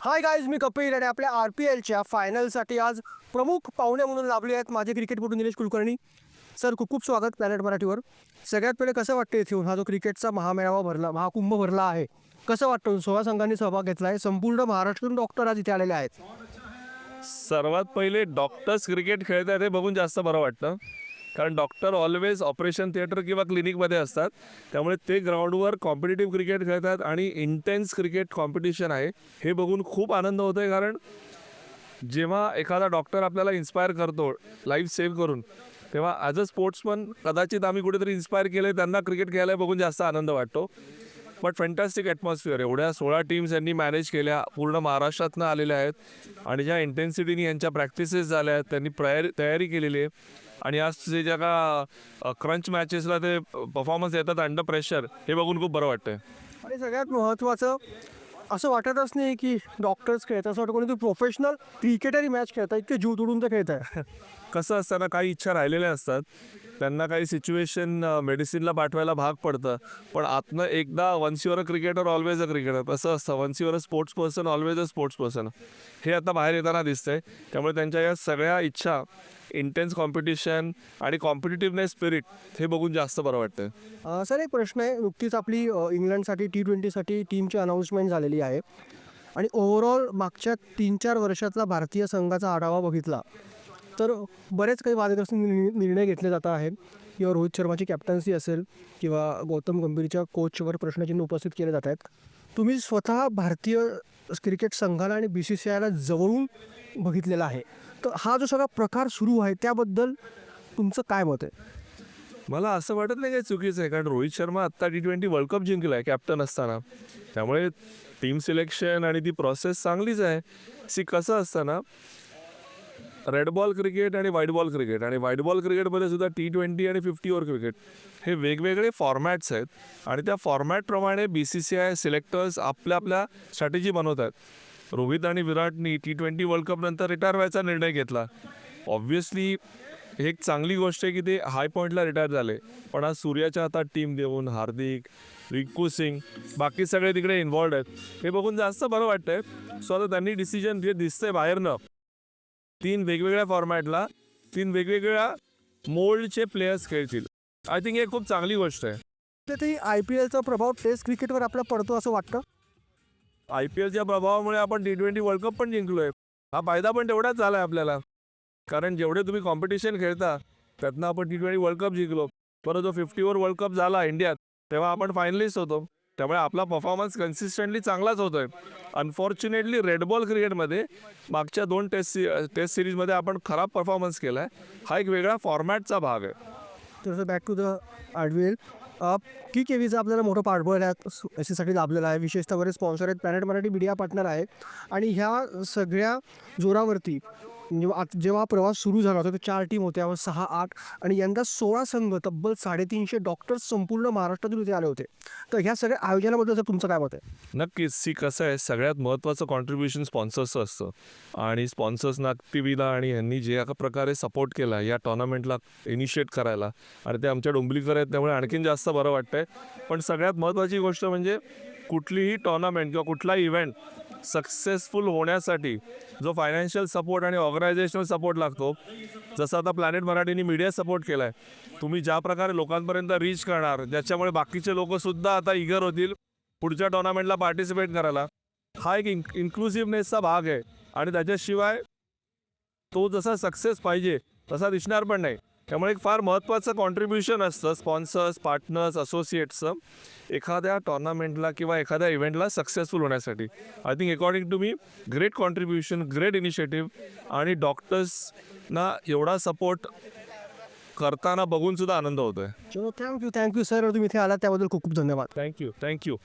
Hi guys मी कपिल आणि आपल्या R P एलच्या फायनलसाठी आज प्रमुख पाहुणे म्हणून लाभले आहेत माझे क्रिकेटपटू निलेश कुलकर्णी. सर खूप खूप स्वागत प्लॅनेट मराठीवर. सगळ्यात पहिले कसं वाटतं इथे येऊन हा जो क्रिकेटचा महामेळावा भरला महाकुंभ भरला आहे. कसं वाटतं सोळा संघांनी सहभाग घेतला आहे संपूर्ण महाराष्ट्रातून डॉक्टर आज इथे आलेले आहेत. सर्वात पहिले डॉक्टर्स क्रिकेट खेळत आहेत हे बघून जास्त बरं वाटतं. कारण डॉक्टर ऑलवेज ऑपरेशन थिएटर किंवा क्लिनिकमध्ये असतात. त्यामुळे ते ग्राउंडवर कॉम्पिटेटिव्ह क्रिकेट खेळतात आणि इंटेन्स क्रिकेट कॉम्पिटिशन आहे. हे बघून खूप आनंद होतो आहे कारण जेव्हा एखादा डॉक्टर आपल्याला इन्स्पायर करतो लाईफ सेव्ह करून तेव्हा ॲज अ स्पोर्ट्समन कदाचित आम्ही कुठेतरी इन्स्पायर केले त्यांना क्रिकेट खेळायला बघून जास्त आनंद वाटतो. बट फॅन्टॅस्टिक ॲटमॉस्फिअर एवढ्या सोळा टीम्स यांनी मॅनेज केल्या. पूर्ण महाराष्ट्रातनं आलेल्या आहेत. आणि ज्या इंटेन्सिटीने यांच्या प्रॅक्टिसेस झाल्या आहेत त्यांनी प्रयारी तयारी केलेली आहे. आणि आज जे ज्या का क्रंच मॅचेसला ते परफॉर्मन्स येतात अंडर प्रेशर हे बघून खूप बरं वाटतंय. आणि सगळ्यात महत्त्वाचं असं वाटतच नाही की डॉक्टर्स खेळतात असं वाटतं कोणी प्रोफेशनल क्रिकेटरी मॅच खेळतात इतके जीव तोडून ते खेळत आहे. कसं असताना काही इच्छा राहिलेल्या असतात. त्यांना काही सिच्युएशन मेडिसिनला पाठवायला भाग पडतं. पण आतनं एकदा once you're a cricketer always a cricketer तसं असतं. Once you're a sports person always a sports person हे आता बाहेर येताना दिसतंय. त्यामुळे त्यांच्या या सगळ्या इच्छा इंटेन्स कॉम्पिटिशन आणि कॉम्पिटिटिव्हनेस स्पिरिट हे बघून जास्त बरं वाटतं सर एक प्रश्न आहे. नुकतीच आपली इंग्लंडसाठी टी ट्वेंटीसाठी टीमची अनाऊन्समेंट झालेली आहे. आणि ओव्हरऑल मागच्या तीन चार वर्षातला भारतीय संघाचा आढावा बघितला. तर बरेच काही वादग्रस्त निर्णय निर्णय घेतले जात आहेत. किंवा रोहित शर्माची कॅप्टन्सी असेल किंवा गौतम गंभीरच्या कोचवर प्रश्नचिन्ह उपस्थित केले जात आहेत. तुम्ही स्वतः भारतीय क्रिकेट संघाला आणि बी सी सी आयला जवळून बघितलेला आहे. तर हा जो सगळा प्रकार सुरू आहे त्याबद्दल तुमचं काय मत आहे? मला असं वाटत नाही काही चुकीचं आहे. कारण रोहित शर्मा आत्ता टी ट्वेंटी वर्ल्ड कप जिंकला आहे कॅप्टन असताना. त्यामुळे टीम सिलेक्शन आणि ती प्रोसेस चांगलीच आहे. सी कसं असताना रेड बॉल क्रिकेट आणि व्हाईट बॉल क्रिकेट आणि व्हाईट बॉल क्रिकेटमध्ये सुद्धा टी ट्वेंटी आणि फिफ्टी ओव्हर क्रिकेट हे वेगवेगळे फॉर्मॅट्स आहेत आणि त्या फॉर्मॅटप्रमाणे B C C I selectors आपल्या आपल्या स्ट्रॅटेजी बनवत आहेत रोहित आणि विराटनी टी ट्वेंटी वर्ल्ड कपनंतर रिटायर व्हायचा निर्णय घेतला. ऑब्व्हियसली हे एक चांगली गोष्ट आहे की ते हाय पॉईंटला रिटायर झाले. पण आज सूर्याच्या हातात टीम देऊन हार्दिक रिंकू सिंग बाकी सगळे तिकडे इन्वॉल्ड आहेत. हे बघून जास्त बरं वाटतंय. सो आता त्यांनी डिसिजन जे दिसतंय बाहेरनं तीन वेगवेगळ्या फॉर्मॅटला तीन वेगवेगळ्या मोल्डचे प्लेयर्स खेळतील. आय थिंक हे खूप चांगली गोष्ट आहे. तर ते आय पी एलचा प्रभाव टेस्ट क्रिकेटवर आपला पडतो असं वाटतं? आय पी एलच्या प्रभावामुळे आपण टी ट्वेंटी वर्ल्ड कप पण जिंकलोय. हा फायदा पण तेवढाच झाला आहे आपल्याला. कारण जेवढे तुम्ही कॉम्पिटिशन खेळता त्यातनं आपण टी ट्वेंटी वर्ल्ड कप जिंकलो. परत जो फिफ्टी ओव्हर वर्ल्ड कप झाला इंडियात तेव्हा आपण फायनलिस्ट होतो. त्यामुळे आपला परफॉर्मन्स कन्सिस्टंटली चांगलाच होतोय. अनफॉर्च्युनेटली रेड बॉल क्रिकेटमध्ये मागच्या दोन टेस्ट सी टेस्ट सिरीजमध्ये आपण खराब परफॉर्मन्स केला आहे हा एक वेगळा फॉर्मॅटचा भाग आहे. तर बॅक टू द आडवेल की केवीचा आपल्याला मोठं पाठबळ आहे याच्यासाठी लाभलेलं आहे. विशेषतः बरेच स्पॉन्सर आहेत. पॅनेट मराठी मीडिया पार्टनर आहे आणि ह्या सगळ्या जोरावरती जेव्हा जेव्हा प्रवास सुरू झाला होता तर चार टीम होत्या. व सहा आठ आणि यंदा सोळा संघ तब्बल साडेतीनशे डॉक्टर्स संपूर्ण महाराष्ट्रातून इथे आले होते. तर ह्या सगळ्या आयोजनाबद्दल सर तुमचं काय मत आहे? नक्कीच. सी कसं आहे सगळ्यात महत्त्वाचं कॉन्ट्रीब्युशन स्पॉन्सर्सचं असतं. आणि स्पॉन्सर्सना टीव्हीला आणि यांनी जे एका प्रकारे सपोर्ट केला या टॉर्नामेंटला इनिशिएट करायला. आणि ते आमच्या डोंबलीकर आहेत त्यामुळे आणखीन जास्त बरं वाटतंय. पण सगळ्यात महत्त्वाची गोष्ट म्हणजे कुठलीही टॉर्नामेंट किंवा कुठला इव्हेंट सक्सेसफुल होण्यासाठी जो फायनान्शियल सपोर्ट आणि ऑर्गनायझेशनल सपोर्ट लागतो जसं आता प्लॅनेट मराठीने मीडिया सपोर्ट केला आहे तुम्ही ज्या प्रकारे लोकांपर्यंत रीच करणार ज्याच्यामुळे बाकीचे लोकसुद्धा आता इगर होतील पुढच्या टुर्नामेंटला पार्टिसिपेट करायला हा एक इन्क इन्क्लुसिव्हनेसचा भाग आहे. आणि त्याच्याशिवाय तो जसा सक्सेस पाहिजे तसा दिसणार पण नाही. त्यामुळे एक फार महत्त्वाचं कॉन्ट्रीब्युशन असतं. स्पॉन्सर्स पार्टनर्स असोसिएट्सचं एखाद्या टॉर्नामेंटला किंवा एखाद्या इव्हेंटला सक्सेसफुल होण्यासाठी. I think according to me great contribution great initiative आणि डॉक्टर्सना एवढा सपोर्ट करताना बघून सुद्धा आनंद होतोय. चलो थँक्यू थँक्यू सर तुम्ही इथे आलात त्याबद्दल खूप खूप धन्यवाद. Thank you thank you